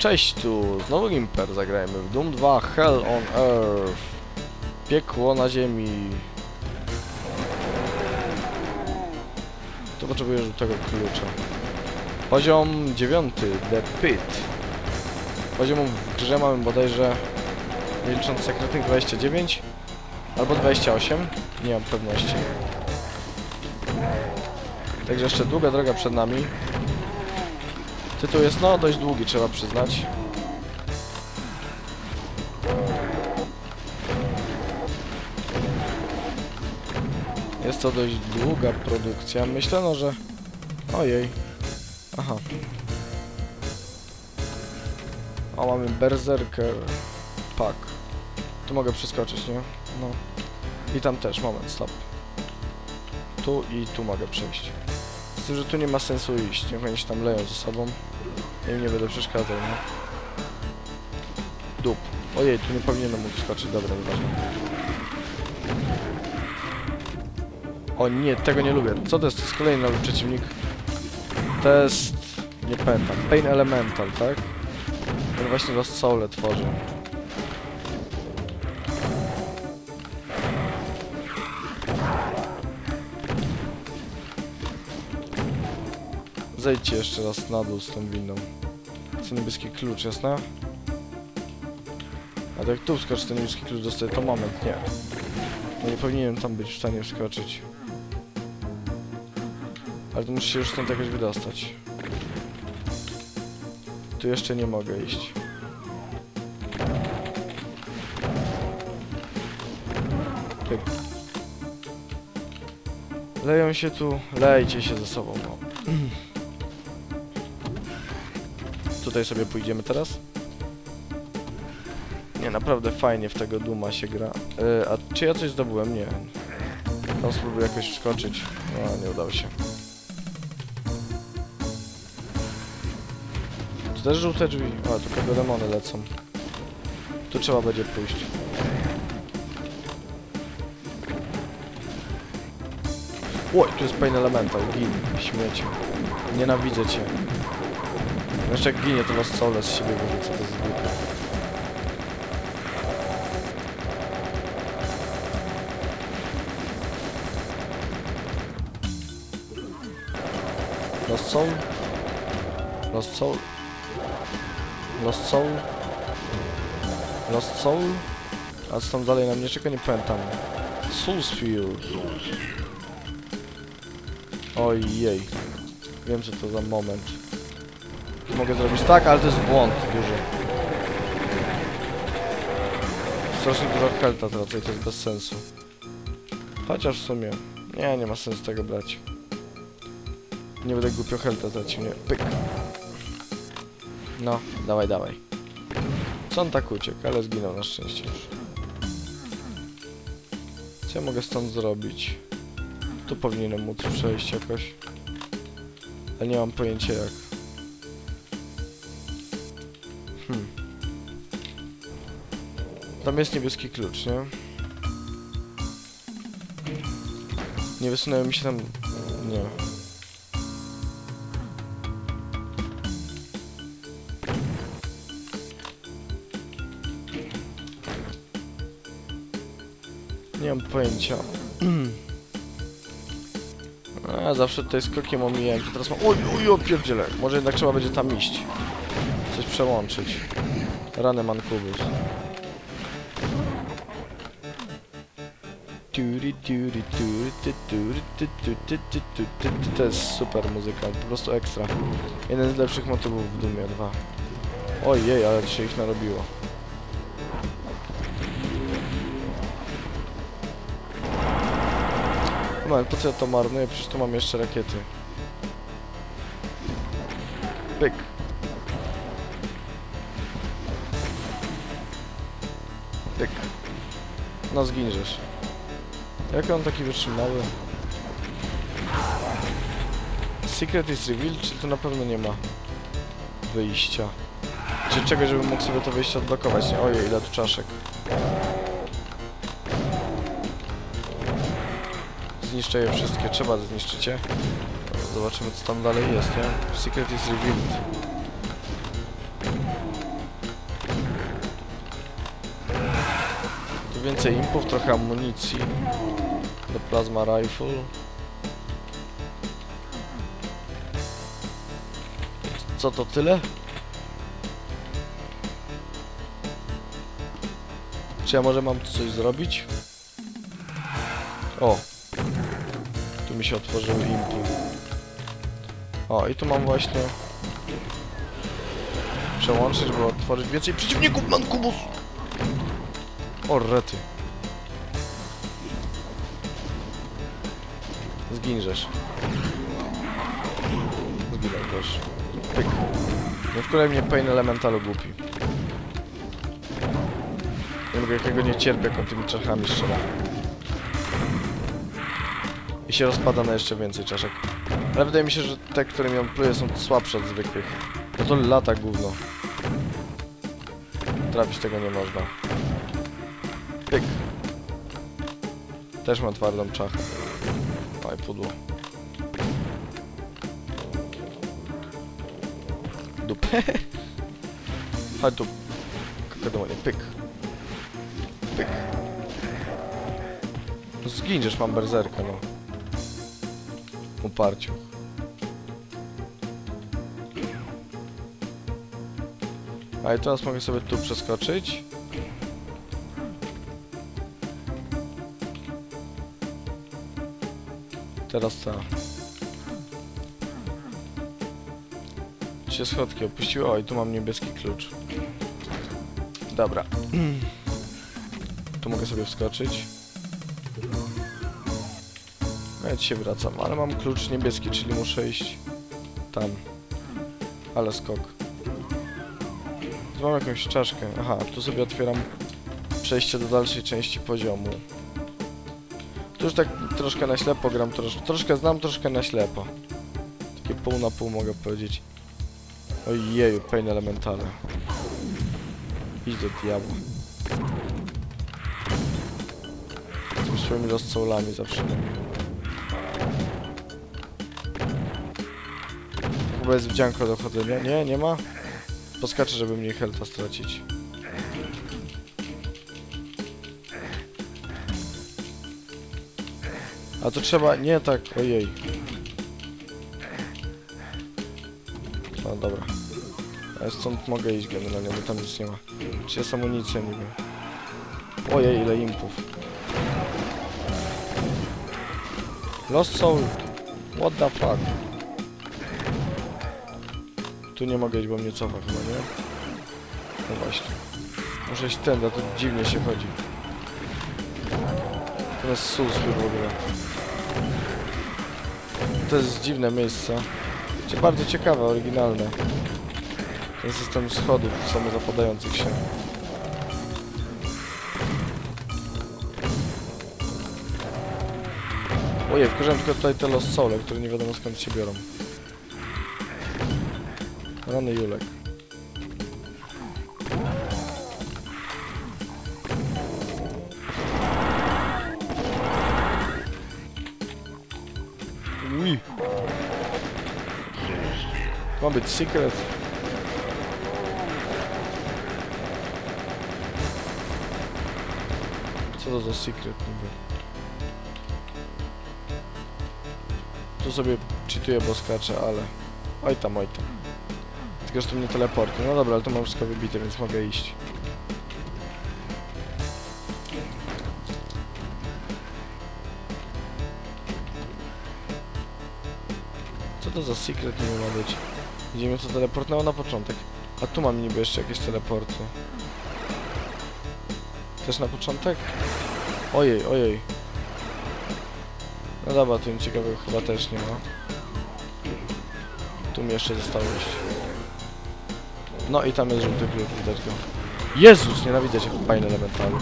Cześć tu, znowu Gimper, zagrajmy w Doom 2 Hell on Earth. Piekło na ziemi. Tu potrzebuję żółtego klucza. Poziom 9, The Pit. Poziomów w grze mamy bodajże, nie licząc sekretnych, 29 albo 28, nie mam pewności. Także jeszcze długa droga przed nami. Tytuł jest no dość długi, trzeba przyznać. Jest to dość długa produkcja. Myślano, że... Ojej. Aha. O, mamy Berserker Pack. Tu mogę przeskoczyć, nie? No. I tam też, moment, stop. Tu i tu mogę przejść. Z tym, że tu nie ma sensu iść, niech oni się tam leją ze sobą. Ja im nie będę przeszkadzał, no. Dup. Ojej, tu nie powinienem mógł skoczyć, dobra, nieważne. O nie, tego nie lubię. Co to jest? To jest kolejny nowy przeciwnik. To jest... nie pamiętam. Pain Elemental, tak? Ten właśnie Lost tworzy. Zejdźcie jeszcze raz na dół z tą windą. Chcę niebieski klucz, jasne? A jak tu wskoczy ten niebieski klucz dostaję, to moment, nie. No nie powinienem tam być w stanie wskoczyć. Ale to muszę się już stąd jakoś wydostać. Tu jeszcze nie mogę iść. Pyk. Leją się tu, lejcie się ze sobą, no. Tutaj sobie pójdziemy teraz. Nie, naprawdę fajnie w tego Duma się gra. Yy, a czy ja coś zdobyłem? Nie. Tam spróbuję jakoś wskoczyć. No, nie udało się. Tu też żółte drzwi. O, tu kogo demony lecą. Tu trzeba będzie pójść. Oj, tu jest Pain Elemental. Gin, śmieci. Nienawidzę cię. Jeszcze jak ginie, to was sole z siebie wyrzucę, to jest. Lost Soul? Lost Soul? Lost Soul? Lost Soul? A co tam dalej na mnie czeka? Nie pamiętam. Soulsfield. Ojej. Wiem co to za moment. Mogę zrobić tak, ale to jest błąd duży. Strasznie dużo helta tracę to jest bez sensu. Chociaż w sumie... Nie, nie ma sensu tego brać. Nie będę głupio helta tracił, nie. Pyk. No, dawaj, dawaj. Co on tak uciekł, ale zginął na szczęście już. Co ja mogę stąd zrobić? Tu powinienem móc przejść jakoś. Ale nie mam pojęcia jak. Tam jest niebieski klucz, nie? Nie wysunęły mi się tam... Nie. Nie mam pojęcia. A, zawsze tutaj skokiem omijałem, teraz mam... Oj, oj, oj, pierdziele. Może jednak trzeba będzie tam iść. Coś przełączyć. Rany Mankubus. To jest super muzyka, po prostu ekstra. Jeden z lepszych motywów w Dumie 2. Ojej, ale się ich narobiło. Moment, po co ja to marnuję? Przecież tu mam jeszcze rakiety. Pyk. No zginiesz. Jak on taki wytrzymały? Secret is revealed, czy tu na pewno nie ma wyjścia? Czy czegoś, żebym mógł sobie to wyjście odblokować? Ojej, ile tu czaszek. Zniszczę je wszystkie, trzeba zniszczyć je. Zobaczymy co tam dalej jest, nie? Secret is revealed. Więcej impów, trochę amunicji. Do plasma rifle. Co to tyle? Czy ja może mam tu coś zrobić? O! Tu mi się otworzyły impy. O, i tu mam właśnie... Przełączyć, żeby otworzyć więcej przeciwników, man kubus! O, rety. Zginżesz. Zginął też. Pyk. Nie wkulaj mnie Pain Elementalu głupi. Nie mogę jakiego nie cierpię, jak on tymi czaszkami strzela. I się rozpada na jeszcze więcej czaszek. Ale wydaje mi się, że te, którymi on pluje są słabsze od zwykłych. No to lata gówno. Trafić tego nie można. Pyk. Też ma twardą czachę. Oj, pudło. Dup. Chodź tu. Kakadonie, pyk. Pyk. No Zginiesz, mam berzerkę, no. Uparciu. A i teraz mogę sobie tu przeskoczyć. Teraz ta. Się schodki opuściły. O, i tu mam niebieski klucz. Dobra. tu mogę sobie wskoczyć. No Ja dzisiaj wracam, ale mam klucz niebieski, czyli muszę iść tam. Ale skok. Tu mam jakąś czaszkę. Aha, tu sobie otwieram przejście do dalszej części poziomu. Już tak troszkę na ślepo gram, trosz, troszkę znam, troszkę na ślepo. Takie pół na pół mogę powiedzieć. Ojeju, pain elementale. Idź do diabła. Z tymi swoimi soulami zawsze. Chyba jest wdzianko do chodzenia. Nie, nie ma? Poskaczę, żeby mniej helta stracić. A to trzeba... Nie tak, ojej. No dobra. Ja stąd mogę iść generalnie, bo tam nic nie ma. Czy jest amunicja niby? Ojej, ile impów. Lost Soul. What the fuck? Tu nie mogę iść, bo mnie cofa chyba, nie? No właśnie. Muszę iść tędy, a to dziwnie się chodzi. Teraz sus w ogóle. To jest dziwne miejsce. Bardzo ciekawe, oryginalne. Ten system schodów samozapadających się. Ojej, wkurzam tylko tutaj te Lost które nie wiadomo skąd się biorą. Rany Julek. Ma być secret. Co to za secret niby? Tu sobie czytuję, bo skaczę, ale... Oj tam, oj tam. Tylko, że to mnie teleporty. No dobra, ale to mam wszystko wybite, więc mogę iść. Co to za secret niby ma być? Gdzie mnie to teleportnęło na początek. A tu mam niby jeszcze jakieś teleporty. Też na początek? Ojej, ojej. No dobra, tu nic ciekawego chyba też nie ma. Tu mi jeszcze zostało. No i tam jest żółty klucz, widać go. Jezus, nienawidzę cię, fajny elementalny.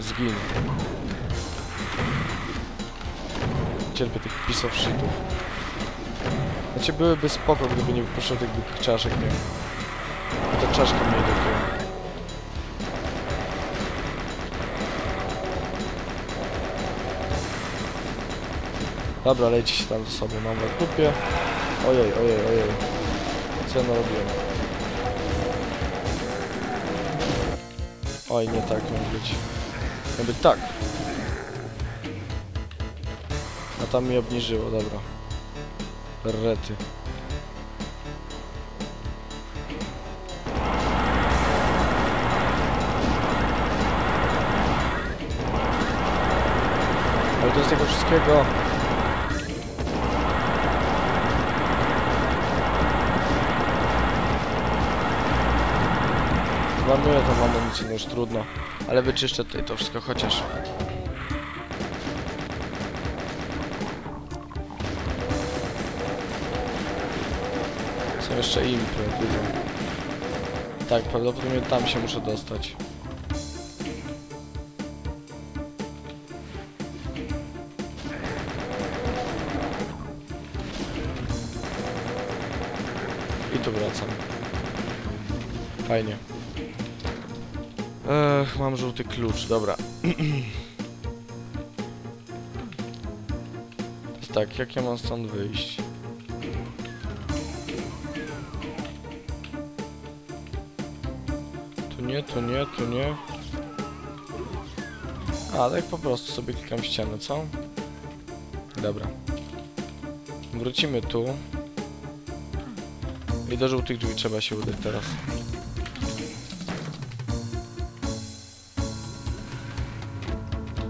Zgin. Cierpię tych piece shitów. Znaczy byłyby spoko, gdyby nie wypuszczał tych głupich czaszek, nie? Te czaszki mnie irytują. Dobra, lejcie się tam sobą, mam was w dupie. Ojej, ojej, ojej. Co ja narobiłem? Oj, nie tak miał być. Jakby tak. A tam mi obniżyło, dobra. Rety. Ale to jest tego wszystkiego. Zmarnuję tą amunicję, no już trudno. Ale wyczyszczę tutaj to wszystko chociaż. Są jeszcze impy, dużo. Tak, prawdopodobnie tam się muszę dostać. I tu wracam. Fajnie. Ech, mam żółty klucz, dobra. Tak, jak ja mam stąd wyjść? Nie, tu nie, tu nie. A, tak po prostu sobie klikam ścianę, co? Dobra. Wrócimy tu. I do żółtych drzwi trzeba się udać teraz.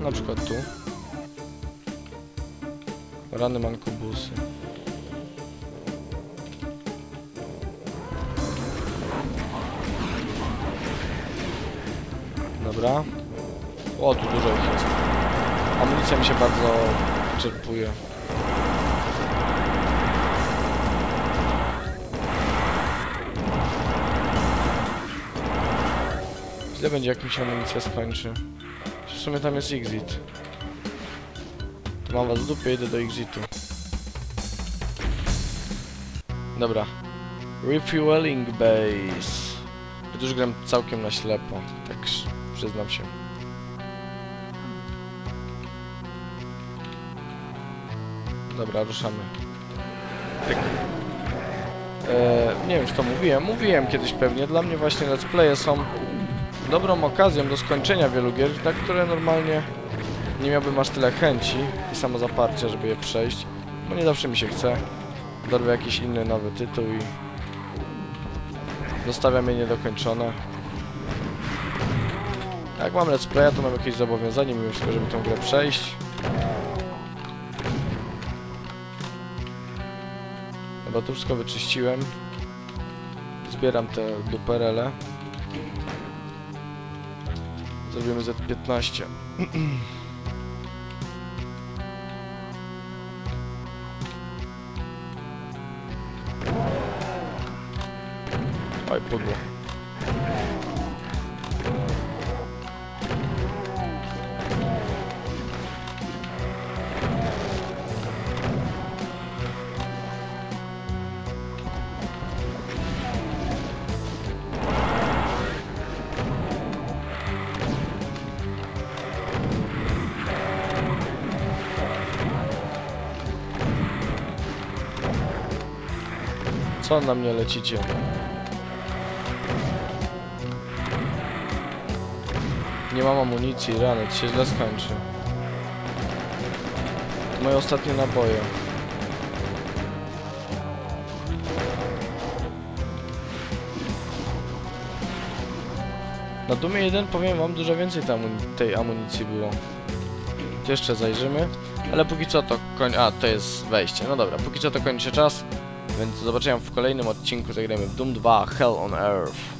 Na przykład tu. Rany mankobusy. Dobra. O, tu dużo ich jest. Amunicja mi się bardzo wyczerpuje. Źle będzie jak mi się amunicja skończy. W sumie tam jest exit. To mam was w dupie, idę do exitu. Dobra. Refueling base. Ja już gram całkiem na ślepo, tak sz- przyznam się. Dobra, ruszamy. Tak. Eee, nie wiem, czy to mówiłem. Mówiłem kiedyś pewnie. Dla mnie właśnie let's playe są dobrą okazją do skończenia wielu gier, na które normalnie nie miałbym aż tyle chęci i samozaparcia, żeby je przejść, bo nie zawsze mi się chce. Dorwę jakiś inny nowy tytuł i zostawiam je niedokończone. Jak mam let's playa, to mam jakieś zobowiązanie mimo wszystko, żeby tą grę przejść. Chyba tu wszystko wyczyściłem. Zbieram te duperele. Zrobimy Z15. Oj, pudło. Co na mnie lecicie? Nie mam amunicji, rany, się źle skończy. To moje ostatnie naboje. Na Dumie 1 powiem wam dużo więcej tej, amuni- tej amunicji było. Jeszcze zajrzymy. Ale póki co to koń... A, to jest wejście. No dobra, póki co to kończy czas. Więc do w kolejnym odcinku. Zagrajmy w Doom 2 Hell on Earth.